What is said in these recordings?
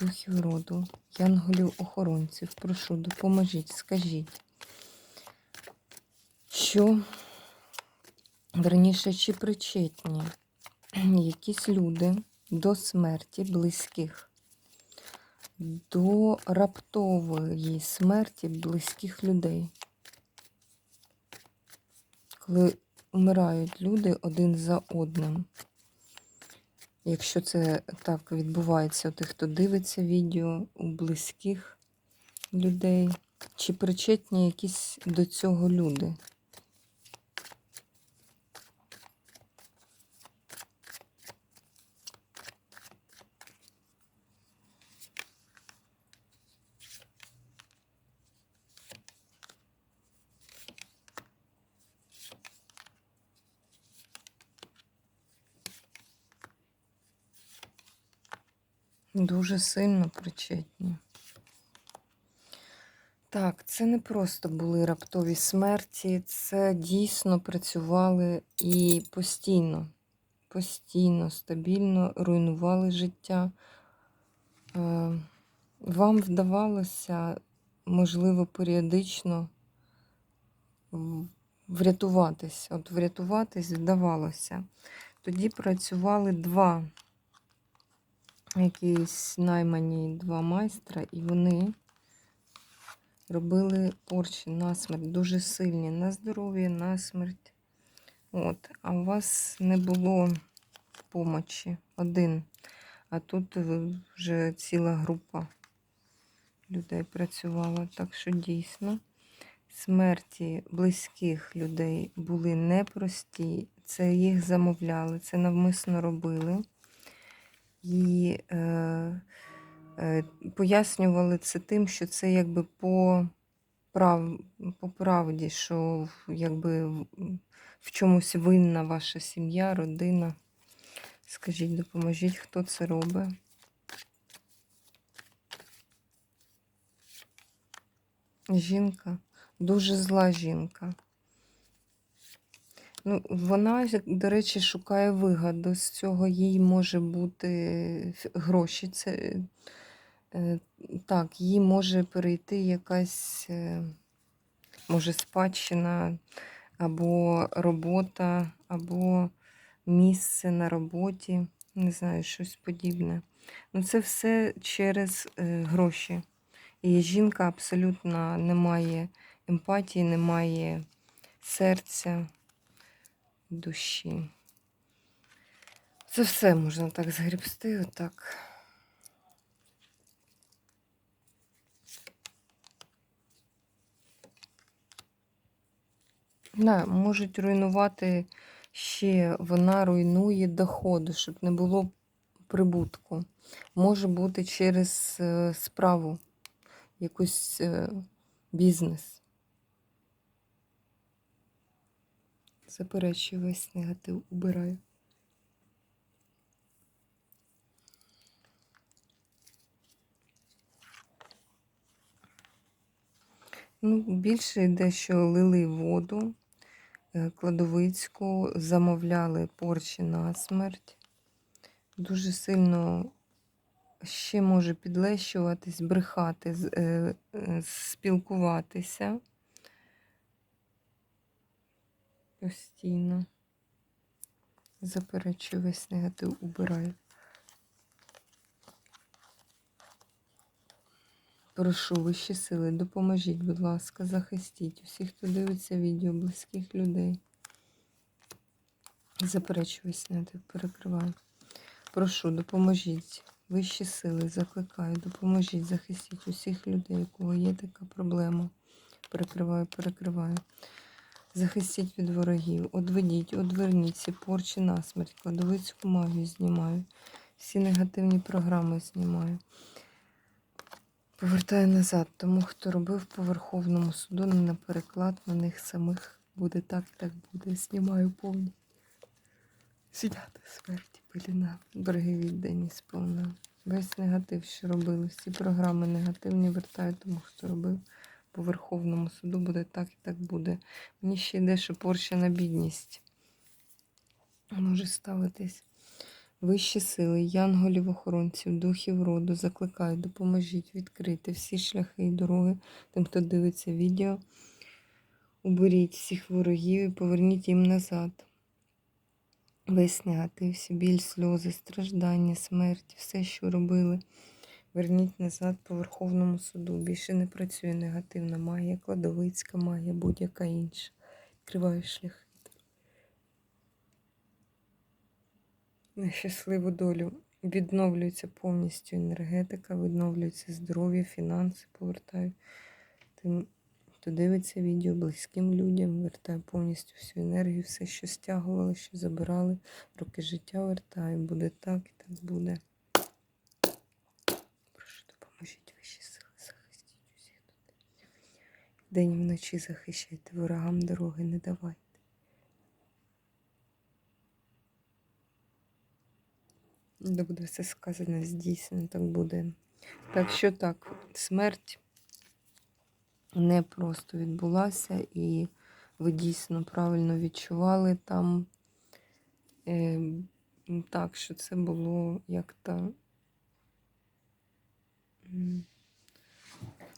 духів роду, янголів охоронців, прошу, допоможіть, скажіть, що верніше чи причетні якісь люди до смерті близьких, до раптової смерті близьких людей. Коли вмирають люди один за одним. Якщо це так відбувається у тих, хто дивиться відео у близьких людей, чи причетні якісь до цього люди? Дуже сильно причетні. Так, це не просто були раптові смерті, це дійсно працювали і постійно, постійно, стабільно руйнували життя. Е, Вам вдавалося, можливо, періодично врятуватись. От врятуватись вдавалося. Тоді працювали два якісь наймані два майстра, і вони робили порчі на смерть, дуже сильні, на здоров'я, на смерть. От, а у вас не було помочі один. А тут вже ціла група людей працювала. Так що дійсно смерті близьких людей були непрості. Це їх замовляли, це навмисно робили. І е, е, пояснювали це тим, що це якби по, прав, по правді, що якби в чомусь винна ваша сім'я, родина. Скажіть, допоможіть, хто це робить? Жінка, дуже зла жінка. Ну, вона, до речі, шукає вигоду з цього. Їй може бути гроші. Це, е, так, їй може перейти якась, е, може, спадщина, або робота, або місце на роботі, не знаю, щось подібне. Ну, це все через е, гроші. І жінка абсолютно не має емпатії, не має серця душі. Це все можна так згрібсти, отак. Да, можуть руйнувати ще, вона руйнує доходи, щоб не було прибутку. Може бути через е, справу, якийсь е, бізнес. Заперечую весь негатив, убираю. Ну, більше йде, що лили воду, е, кладовицьку, замовляли порчі на смерть. Дуже сильно ще може підлещуватись, брехати, е, е, спілкуватися постійно. Заперечую весь негатив, убираю. Прошу вищі сили, допоможіть, будь ласка, захистіть усіх, хто дивиться відео близьких людей. Заперечую весь негатив, перекриваю. Прошу, допоможіть. Вищі сили, закликаю, допоможіть, захистіть усіх людей, у кого є така проблема. Перекриваю, перекриваю. Захистіть від ворогів, одведіть, одверніть ці порчі насмерть, кладовицьку магію знімаю. Всі негативні програми знімаю. повертаю назад. Тому хто робив по Верховному суду на переклад на них самих буде так, так буде. Знімаю повні. Свята смерті, пеліна, береги віддані сповна. Весь негатив, що робили, всі програми негативні вертаю, тому хто робив по Верховному суду, буде так і так буде. Мені ще йде, що порща на бідність може ставитись. Вищі сили, янголів, охоронців, духів роду, закликаю, допоможіть відкрити всі шляхи і дороги тим, хто дивиться відео. Уберіть всіх ворогів і поверніть їм назад. Весь негатив, всі біль, сльози, страждання, смерть, все, що робили. Верніть назад по Верховному суду. Більше не працює негативна магія, кладовицька магія, будь-яка інша. Відкриваю шляхи. На щасливу долю відновлюється повністю енергетика, відновлюється здоров'я, фінанси повертаю. Тим, хто дивиться відео близьким людям, вертаю повністю всю енергію, все, що стягували, що забирали, роки життя вертаю. Буде так і так буде. Прошу, допоможіть вищі сили, захистіть усіх тут. День і вночі захищайте, ворогам дороги не давайте. Де буде все сказане, здійснено, так буде. Так що так, смерть не просто відбулася, і ви дійсно правильно відчували там. Е, так, що це було як-то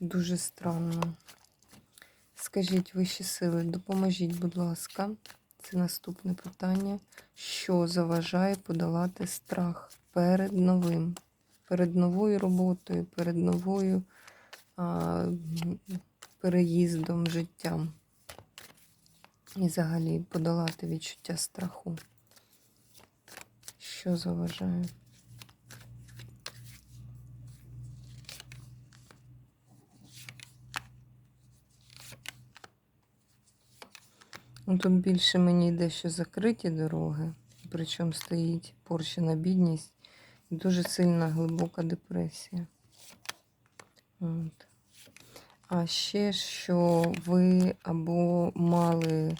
дуже странно. Скажіть вищі сили, допоможіть, будь ласка. Це наступне питання. Що заважає подолати страх перед новим, перед новою роботою, перед новою а, переїздом, життям? І взагалі подолати відчуття страху. Що заважає? Ну, Тут більше мені йде, що закриті дороги, причому стоїть порщена бідність і дуже сильна глибока депресія. От. А ще, що ви або мали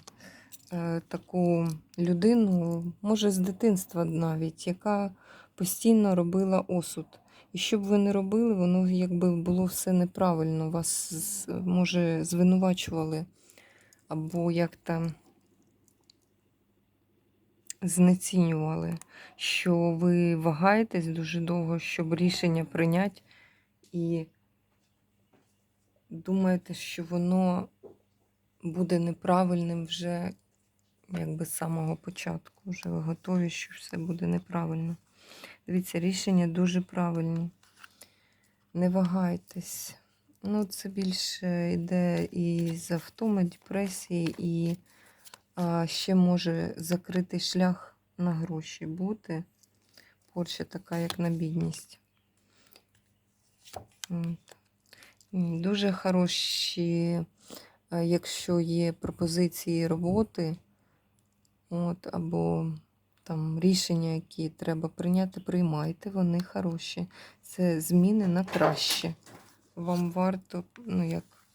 е, таку людину, може з дитинства навіть, яка постійно робила осуд. І що б ви не робили, воно якби було все неправильно, вас може звинувачували або як там знецінювали, що ви вагаєтесь дуже довго, щоб рішення прийняти, і думаєте, що воно буде неправильним вже якби з самого початку. Вже ви готові, що все буде неправильно. Дивіться, рішення дуже правильні. Не вагайтесь. Ну, це більше йде і з втоми, депресії, і а, ще може закритий шлях на гроші бути. Порча така, як на бідність. Дуже хороші, якщо є пропозиції роботи, от, або там рішення, які треба прийняти, приймайте, вони хороші. Це зміни на краще. Вам варто, ну як.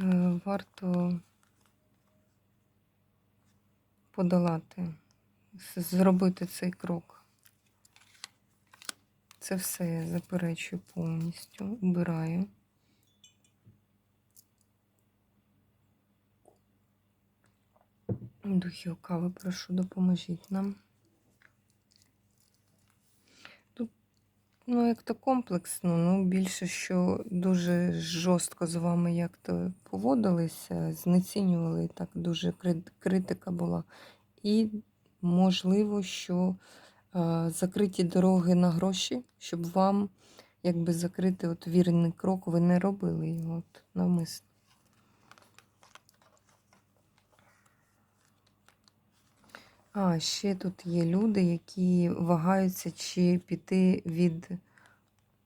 е, Варто подолати, зробити цей крок. Це все я заперечую повністю, убираю. Духів кави, прошу, допоможіть нам. Ну, як то комплексно, ну, більше, що дуже жорстко з вами як-то поводилися, знецінювали, так дуже критика була. І, можливо, що е, закриті дороги на гроші, щоб вам якби закрити от вірний крок, ви не робили його от, навмисно. А, ще тут є люди, які вагаються, чи піти від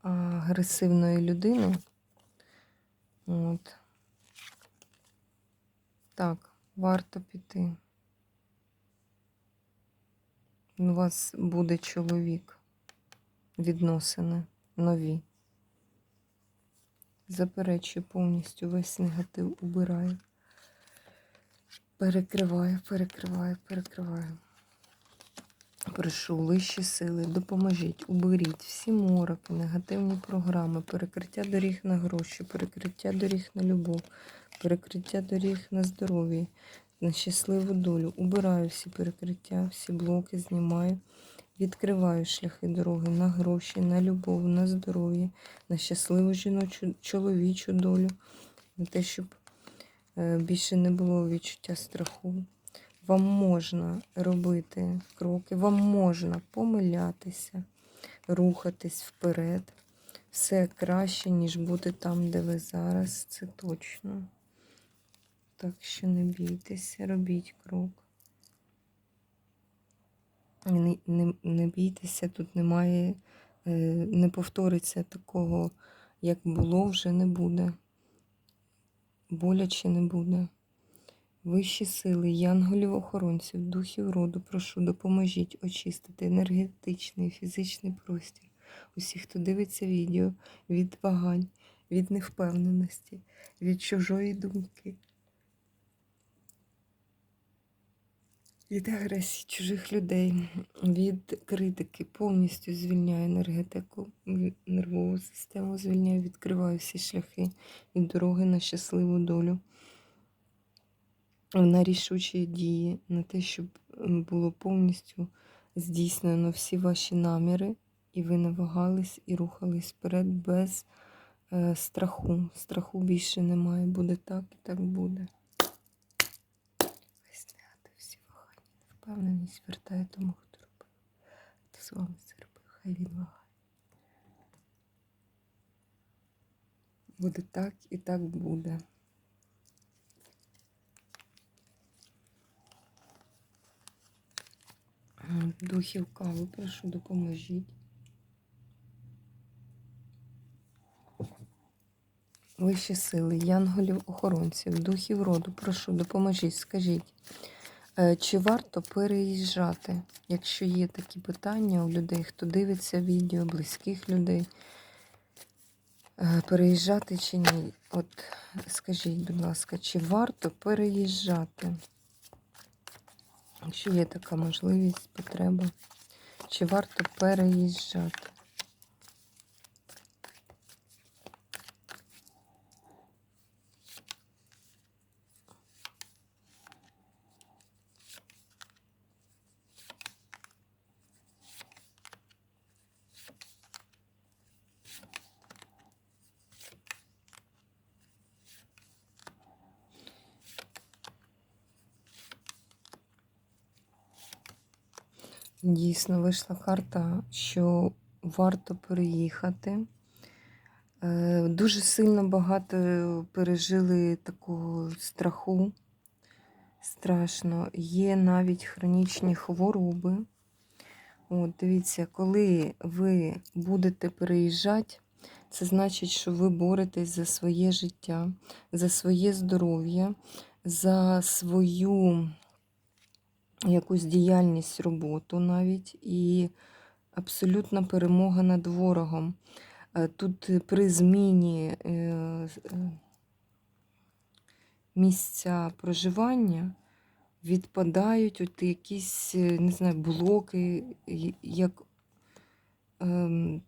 агресивної людини. От. Так, варто піти. У вас буде чоловік. відносини нові. Заперечую повністю весь негатив убираю. Перекриваю, перекриваю, перекриваю. Прошу вищі сили, допоможіть, уберіть всі мороки, негативні програми, перекриття доріг на гроші, перекриття доріг на любов, перекриття доріг на здоров'я, на щасливу долю. Убираю всі перекриття, всі блоки знімаю. Відкриваю шляхи дороги на гроші, на любов, на здоров'я, на щасливу жіночу чоловічу долю, на те, щоб е, більше не було відчуття страху. Вам можна робити кроки, вам можна помилятися, рухатись вперед. Все краще, ніж бути там, де ви зараз, це точно. Так що не бійтеся, робіть крок. Не, не, не бійтеся, тут немає, е, не повториться такого, як було, вже не буде. Боляче не буде. Вищі сили, янголів-охоронців, духів роду, прошу, допоможіть очистити енергетичний, фізичний простір. Усіх, хто дивиться відео від вагань, від невпевненості, від чужої думки. Від агресії чужих людей, від критики повністю звільняю енергетику, нервову систему звільняю, відкриваю всі шляхи і дороги на щасливу долю, на рішучі дії, на те, щоб було повністю здійснено всі ваші наміри, і ви не вагались і рухались вперед без е, страху. Страху більше немає. Буде так і так буде. Хай зняти всі вагання, невпевненість вертає тому, хто робив. Хто з вами це робив, хай він вагає. Буде так і так буде. Духів кави, прошу, допоможіть. Вищі сили, янголів-охоронців, духів роду, прошу, допоможіть, скажіть, е, чи варто переїжджати, якщо є такі питання у людей, хто дивиться відео, близьких людей, е, переїжджати чи ні? От скажіть, будь ласка, чи варто переїжджати? Якщо є така можливість, потреба, чи варто переїжджати? Дійсно, вийшла карта, що варто переїхати. Е, Дуже сильно багато пережили такого страху. Страшно. Є навіть хронічні хвороби. От, дивіться, коли ви будете переїжджати, це значить, що ви боретесь за своє життя, за своє здоров'я, за свою якусь діяльність, роботу навіть, і абсолютна перемога над ворогом. Е, Тут при зміні е, е, місця проживання відпадають от якісь, не знаю, блоки, як. ем,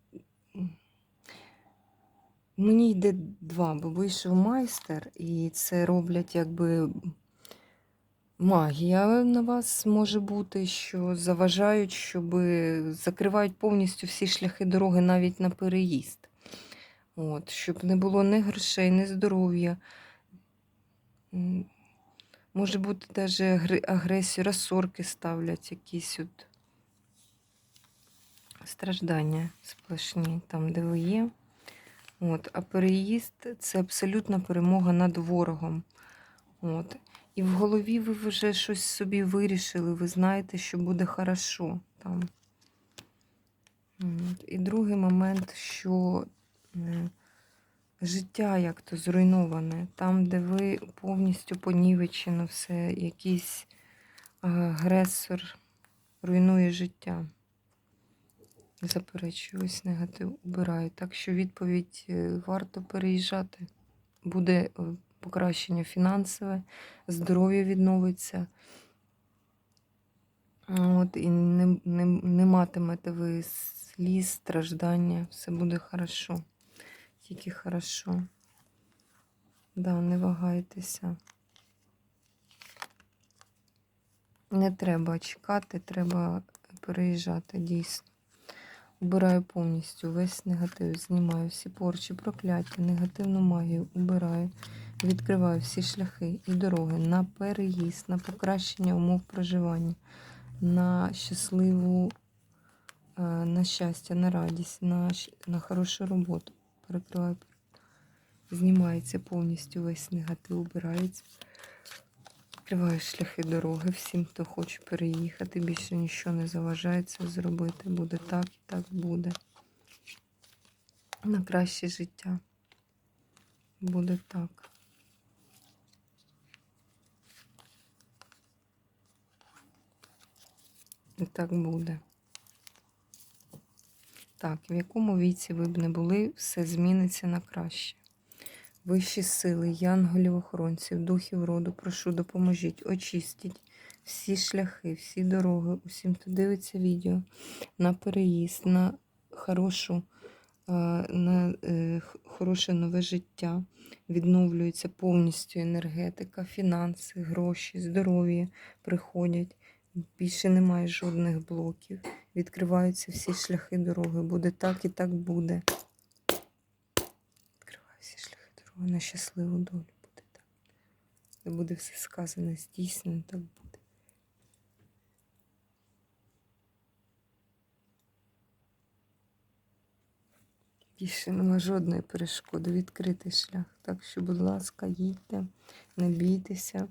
Мені йде два, бо вийшов майстер, і це роблять якби магія на вас може бути, що заважають, щоб закривають повністю всі шляхи дороги навіть на переїзд. От, щоб не було ні грошей, ні здоров'я. Може бути навіть агресію, розсорки ставлять якісь от страждання сплошні там, де ви є. От, а переїзд це абсолютна перемога над ворогом. От. І в голові ви вже щось собі вирішили, ви знаєте, що буде хорошо там. І другий момент, що е, життя як то зруйноване, там, де ви повністю понівечено все, якийсь агресор руйнує життя. Заперечую, ось негатив убираю. Так що відповідь е, варто переїжджати. Буде е, покращення фінансове, здоров'я відновиться. От, і не, не, не матимете ви сліз, страждання, все буде хорошо. Тільки хорошо. Да, не вагайтеся. Не треба чекати, треба переїжджати дійсно. Убираю повністю весь негатив, знімаю всі порчі, прокляття, негативну магію, убираю, відкриваю всі шляхи і дороги на переїзд, на покращення умов проживання, на щасливу, е, на щастя, на радість, на, на хорошу роботу. Перекриваю. Знімається повністю весь негатив, убирається. Відкриваю шляхи дороги всім, хто хоче переїхати. Більше нічого не заважає це зробити. Буде так і так буде. На краще життя. Буде так. І так буде. Так, в якому віці ви б не були, все зміниться на краще. Вищі сили, янголів, охоронців, духів роду, прошу, допоможіть, очистіть всі шляхи, всі дороги, усім, хто дивиться відео, на переїзд, на хорошу, е, на е, хороше нове життя. Відновлюється повністю енергетика, фінанси, гроші, здоров'я приходять. Більше немає жодних блоків. Відкриваються всі шляхи дороги. Буде так і так буде. Відкриваю всі шляхи дороги на щасливу долю. Буде так. Де буде все сказане, здійснено, так буде. Більше нема жодної перешкоди. Відкритий шлях. Так що, будь ласка, їдьте, не бійтеся.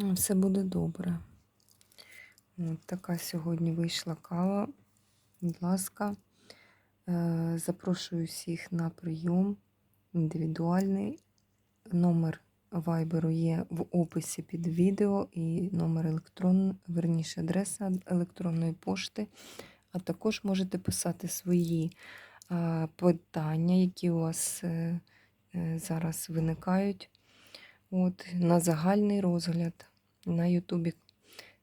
Все буде добре. От така сьогодні вийшла кава. Будь ласка, е, запрошую всіх на прийом індивідуальний. Номер вайберу є в описі під відео і номер електрон, верніше адреса електронної пошти. А також можете писати свої е, питання, які у вас е, зараз виникають. От, на загальний розгляд на Ютубі.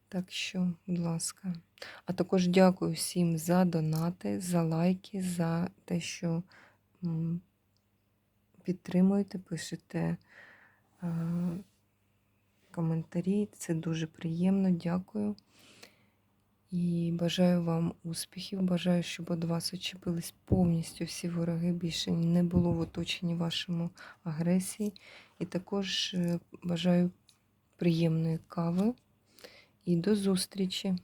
Так що, будь ласка. А також дякую всім за донати, за лайки, за те, що підтримуєте, пишете е, коментарі. Це дуже приємно. Дякую. І бажаю вам успіхів. Бажаю, щоб від вас очепились повністю всі вороги. Більше не було в оточенні вашому агресії. І також е, бажаю приємної кави. І до зустрічі!